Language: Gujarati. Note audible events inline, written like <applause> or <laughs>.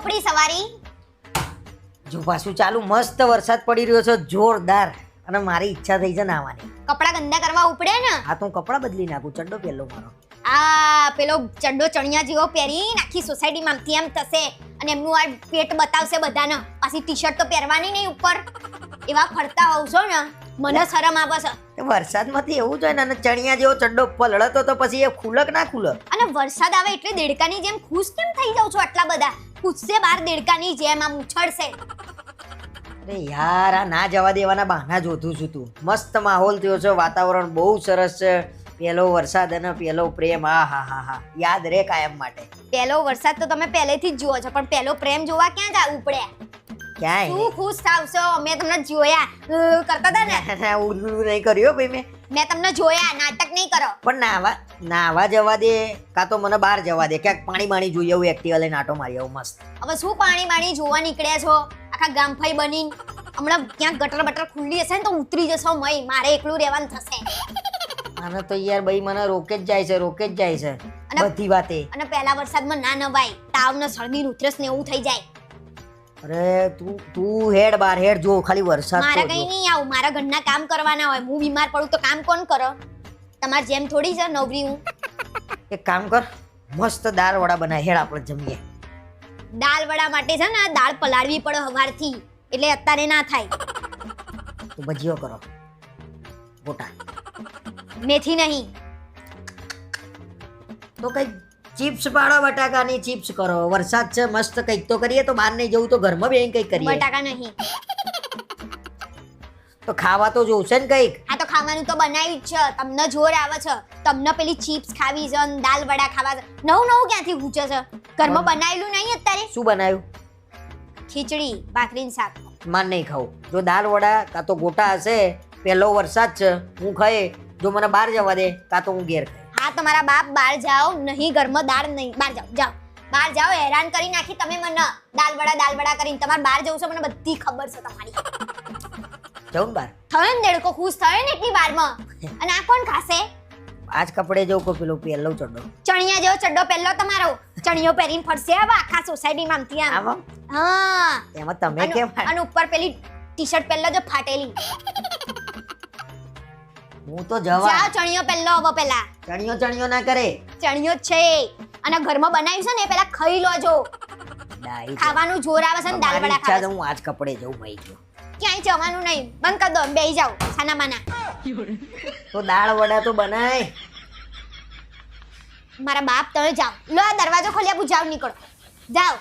ઉપડી સવારી? જો પાછું ચાલુ મસ્ત વરસાદ પડી રહ્યો છે જોરદાર. અને મારી ઈચ્છા થઈ છે નાવાની કપડા ગંદા કરવા ઉપડે ને? આ તો હું કપડાં બદલી નાખું ચડ્ડો પહેલો મારો. આ પેલો ચડ્ડો ચણિયા જેવો પહેરી આખી સોસાયટીમાં આમથી એમ થશે. અને એમનું આ પેટ બતાવશે બધાને. પાછી ટી શર્ટ તો પહેરવાની નહીં ઉપર. એવા ફરતા હોવ છો ને મને શરમ આવે છે. વરસાદમાંથી એવું જોઈએ ને અને ચણિયા જેવો ચડ્ડો પલળતો તો પછી એ ખુલક ના ખુલક. અને વરસાદ આવે એટલે દેડકાની જેમ ખુશ કેમ થઈ જાવ છો આટલા બધા? ખુશશે બાર દેડકાની જેમ આમ ઉછળશે. અરે યાર આ ના જવા દેવાના બહાના જોતું છું તું. મસ્ત માહોલ થયો છે વાતાવરણ બહુ સરસ છે. પેલો વરસાદ અને પેલો પ્રેમ આ હા હા હા. યાદ રે કાયમ માટે. પહેલો વરસાદ તો તમે પહેલેથી જ જુઓ છો પણ પહેલો પ્રેમ જોવા ક્યાં જવું પડે? ક્યાંય શું ખુશ થાવશો મેં તમને જોયા. અ, કરતા હતા ને? <laughs> ના ઉડલું નહીં કર્યો ભાઈ મેં. મેં તમને જોયા. નાટક નહીં કરો. પણ નાવા નાવા જવા દે કાં તો મને બહાર જવા દે. ક્યાંક પાણી બાણી જોઈએ આવું એક્ટિવા લઈને આટો મારી આવું મસ્ત. હવે શું પાણી બાણી જોવા નીકળ્યા છો? આખા ગામફાઈ બનીને. હમણાં ક્યાંક ગટર બટર ખુલ્લી હશે ને તો ઉતરી જશો મય. મારે એકલું રહેવાનું થશે. આને તો યાર ભાઈ મને રોકે જ જાય છે રોકે જ જાય છે. અને- બધી વાતે. અને પહેલા વરસાદમાં ના નવાય. તાવ ને શરદી ને ઉધરસ ને એવું થઈ જાય. અરે તું તું હેડ બાર હેડ જો ખાલી વરસાદ મારે કઈ નહીં આવું મારા ઘરના કામ કરવાના હોય હું બીમાર પડું તો કામ કોણ કરો? તમારે જેમ થોડી છે નવરી હું. એક કામ કર મસ્ત દાળ વડા બનાય હેડ આપણે જમીએ. દાળ વડા માટે છે ને દાળ પલાળવી પડે હવારથી એટલે અત્યારે ના થાય. તો ભજીયો કરો. ગોટા. મેથી નહીં. તો કઈ ચિપ્સ પાડો બટાકાની ચિપ્સ કરો. વરસાદ છે મસ્ત કંઈક તો કરીએ તો બહાર નહીં જવું તો ઘરમાં બેહીને કંઈક કરીએ. બટાકા નહીં. તો ખાવા તો જોશે ને કંઈક. આ તો ખાવાનું તો બનાવ્યું જ છે. તમને જોર આવે છે. તમને પેલી ચિપ્સ ખાવી છે ને દાલ વડા ખાવા છે. નવું નવું ક્યાંથી પૂછે છે? ઘરમાં બનાવેલું નહીં અત્યારે? શું બનાવ્યું? ખીચડી ભાખરીનું શાક. માન નહીં ખાવું. જો દાળ વડા કાં તો ગોટા હશે પહેલો વરસાદ છે હું ખાઈ જો મને બહાર જવા દે કાં તો હું ઘેર ખાઈ. હા તમારા બાપ બહાર જાઓ નહીં ઘરમાં દાળ નહીં. બહાર જાઓ જાઓ. બહાર જાઓ હેરાન કરી નાખી તમે મને. દાલ વડા દાલ વડા કરીને તમારે બહાર જવું છે મને બધી ખબર છે તમારી. જવું બહાર થયો ને દેડકો ખુશ થયો ને એટલી વારમાં? <laughs> અને આ કોણ ખાશે? આજ કપડે જવું કે પેલો પહેલો ચડ્ડો. ચણિયા જેવો ચડ્ડો પહેલો તમારો. ચણિયો પહેરીને ફરશે હવે આખા સોસાયટીમાં આમથી આમ. હા. એમાં તમે કેમ અને ઉપર પેલી ટી શર્ટ પહેલો જો ફાટેલી. હું તો જવા જાઓ ચણિયો પહેલો આવો પેલા ચણિયો ચણિયો ના કરે. ચણિયો છે. અને ઘરમાં બનાવ્યું છે ને પેલા ખાઈ લોજો ડાઈ ખાવાનું જોર આવે છે ને દાળ વડા ખાવા. હું આજ કપડે જઉં ભાઈ ગયો ક્યાંય જવાનું નહીં. બંધ કર દો બેહી જાઓ છાના માના. તો દાળ વડા તો બનાય. મારા બાપ તમે જાઓ. લો આ દરવાજો ખોલ્યા બુજાવ નીકળો. જાઓ.